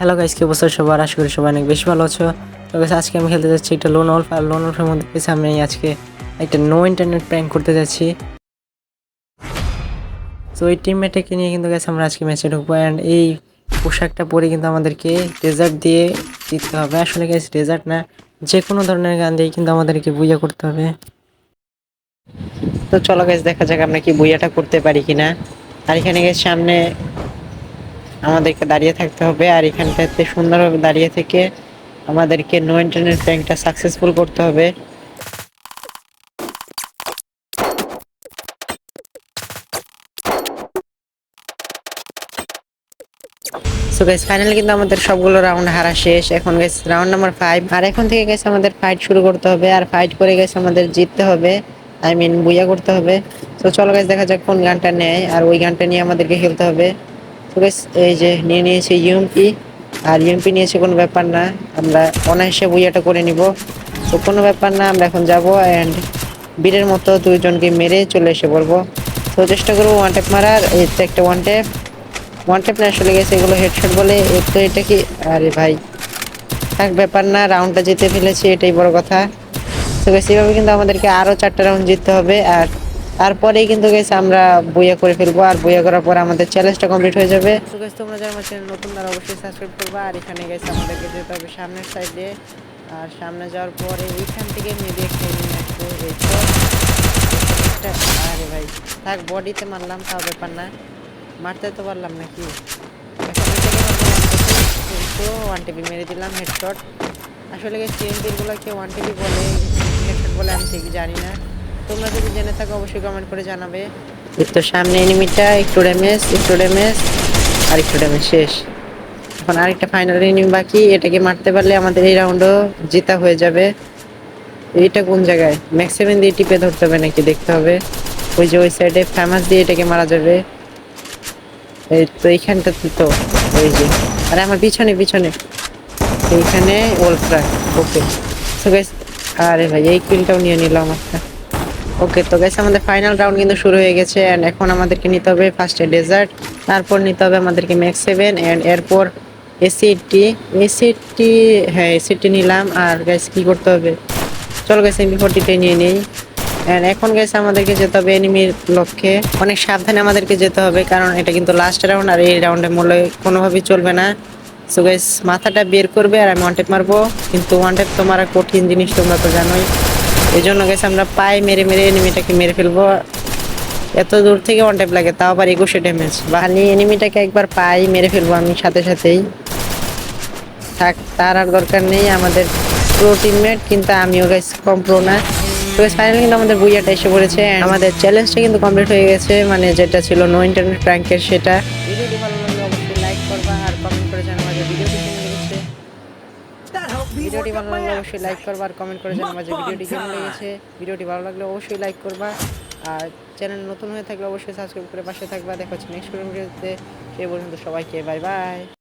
Hello guys কি অবস্থা সবার? আশা করি সবাই অনেক বেশি ভালো আছো। তো আজকে আমি খেলতে যাচ্ছি একটা লোন অল্প আর লোন অল্পের মধ্যে guys, আমি আজকে একটা নো ইন্টারনেট প্র্যাঙ্ক করতে যাচ্ছি। তো এই টিমমেটকে নিয়ে কিন্তু গেছে আমরা আজকে ম্যাচে ঢুকবো অ্যান্ড এই পোশাকটা পরে কিন্তু আমাদেরকে ডেজার্ট দিয়ে জিততে হবে। আসলে গেছে ডেজার্ট না যে কোনো ধরনের গান দিয়ে কিন্তু আমাদেরকে বুইয়া করতে হবে। তো চলো গাছ দেখা যাক আমরা কি বুইয়াটা করতে পারি কিনা। আর এখানে গেছে সামনে আমাদেরকে দাঁড়িয়ে থাকতে হবে আর এখানটাতে সুন্দরভাবে দাঁড়িয়ে থেকে আমাদেরকে নো ইন্টারনেট ব্যাংকটা সাকসেসফুল করতে হবে। সো গাইস ফাইনালি কিন্তু আমাদের সবগুলো রাউন্ড হারা শেষ। এখন গেস রাউন্ড নাম্বার ফাইভ আর এখন থেকে গেছে আমাদের ফাইট শুরু করতে হবে আর ফাইট করে গেছে আমাদের জিততে হবে। আই মিন বুইয়া করতে হবে। তো চলো গাইস দেখা যাক কোন গানটা নেয় আর ওই গানটা নিয়ে আমাদেরকে খেলতে হবে। গাইস এই যে নিয়ে নিয়েছে ইউএমপি। আর ইউএমপি নিয়েছে কোনো ব্যাপার না, আমরা অনায়াসে বুইয়াটা করে নিব। তো কোনো ব্যাপার না, আমরা এখন যাব অ্যান্ড বীরের মতো দুইজনকে মেরে চলে এসে বলব। তো চেষ্টা করব ওয়ান ট্যাপ মারার, এই তো একটা ওয়ান ট্যাপ ওয়ান ট্যাপ না আসলে গেছে এগুলো হেডশট বলে এর তো এটা কি আরে ভাই, থাক ব্যাপার না রাউন্ডটা জিতে ফেলেছি, এটাই বড় কথা। তো এইভাবে কিন্তু আমাদেরকে আরও চারটা রাউন্ড জিততে হবে, আর তারপরেই কিন্তু গেছে আমরা বইয়া করে ফেলব, আর বইয়া করার পর আমাদের চ্যালেঞ্জটা কমপ্লিট হয়ে যাবে। গেছে তোমরা যারা আমার চ্যানেল নতুন, তারা অবশ্যই সাবস্ক্রাইব করবা। আর এখানে গেছে আমাদেরকে যেতে হবে সামনের সাইডে আর সামনে যাওয়ার পরে এইখান থেকে মেবি একটা একটা আরে ভাই, থাক বডিতে মারলাম, তাও ব্যাপার না। মারতে তো পারলাম নাকি? ওয়ান টিভি মেরে দিলাম হেডশট আসলে সিএনপিগুলোকে ওয়ান টিভি বলে হেডশট বলে আমি ঠিক জানি না। তোমরা যদি জেনে থাকো, অবশ্যই কমেন্ট করে জানাবে। তো সামনে এনিমিটা একটু ড্যামেজ একটু ড্যামেজ আর একটু ড্যামেজ শেষ। এখন আরেকটা ফাইনাল এনিমি বাকি, এটাকে মারতে পারলে আমাদের এই রাউন্ডও জেতা হয়ে যাবে। এইটা কোন জায়গায়? ম্যাক্সিমাম দিয়ে টিপে ধরতে হবে নাকি? দেখতে হবে। ওই যে ওই সাইডে ফেমাস দিয়ে এটাকে মারা যাবে। এই তো এইখানটাতে তো ওই যে। আরে আমার পিছনে পিছনে। এইখানে ওলফ্রা ওকে তো গাইস আরে ভাই, এই কিলটাও নিয়ে নিলাম একটা। ওকে তো গাইস আমাদের ফাইনাল রাউন্ড কিন্তু শুরু হয়ে গেছে অ্যান্ড এখন আমাদেরকে নিতে হবে ফার্স্টে ডেজার্ট তারপর নিতে হবে আমাদেরকে ম্যাক্স সেভেন অ্যান্ড এরপর এসিটি এসিটি হ্যাঁ এসিটি নিলাম আর গ্যাস কি করতে হবে? চলো গেছে এমবি ফোর্টিটাই নিয়ে নিই অ্যান্ড এখন গেছে আমাদেরকে যেতে হবে এনিমির লক্ষ্যে। অনেক সাবধানে আমাদেরকে যেতে হবে কারণ এটা কিন্তু লাস্ট রাউন্ড আর এই রাউন্ডে মূল্য কোনোভাবেই চলবে না। সো গাইস মাথাটা বের করবে আর আমি ওয়ান টেপ মারবো। কিন্তু ওয়ান টেপ তো মারা কঠিন জিনিস, তোমরা তো জানোই। এই জন্য গেছে আমরা পায়ে মেরে মেরে এনিমিটাকে মেরে ফেলব। এত দূর থেকে ওয়ান টেপ লাগে, তাও আবার একুশে ড্যামেজ বাহানি এনিমিটাকে একবার পাই মেরে ফেলব আমি সাথে সাথেই। থাক, তার আর দরকার নেই, আমাদের প্রো টিমমেট কিন্তু আমিও গাইস কম প্রো না। তো ফাইনালি কিন্তু আমাদের বুইয়াটা এসে পড়েছে আমাদের চ্যালেঞ্জটা কিন্তু কমপ্লিট হয়ে গেছে মানে যেটা ছিল নো ইন্টারনেট প্র্যাঙ্কের সেটা। ভিডিওটি ভালো লাগলে অবশ্যই লাইক করবা আর কমেন্ট করে জানাবা যে ভিডিওটি কেমন লেগেছে ভিডিওটি ভালো লাগলে অবশ্যই লাইক করবা। আর চ্যানেল নতুন হয়ে থাকলে অবশ্যই সাবস্ক্রাইব করে পাশে থাকবা। দেখা হচ্ছে নেক্সট ভিডিওতে সেই পর্যন্ত সবাইকে বাই বাই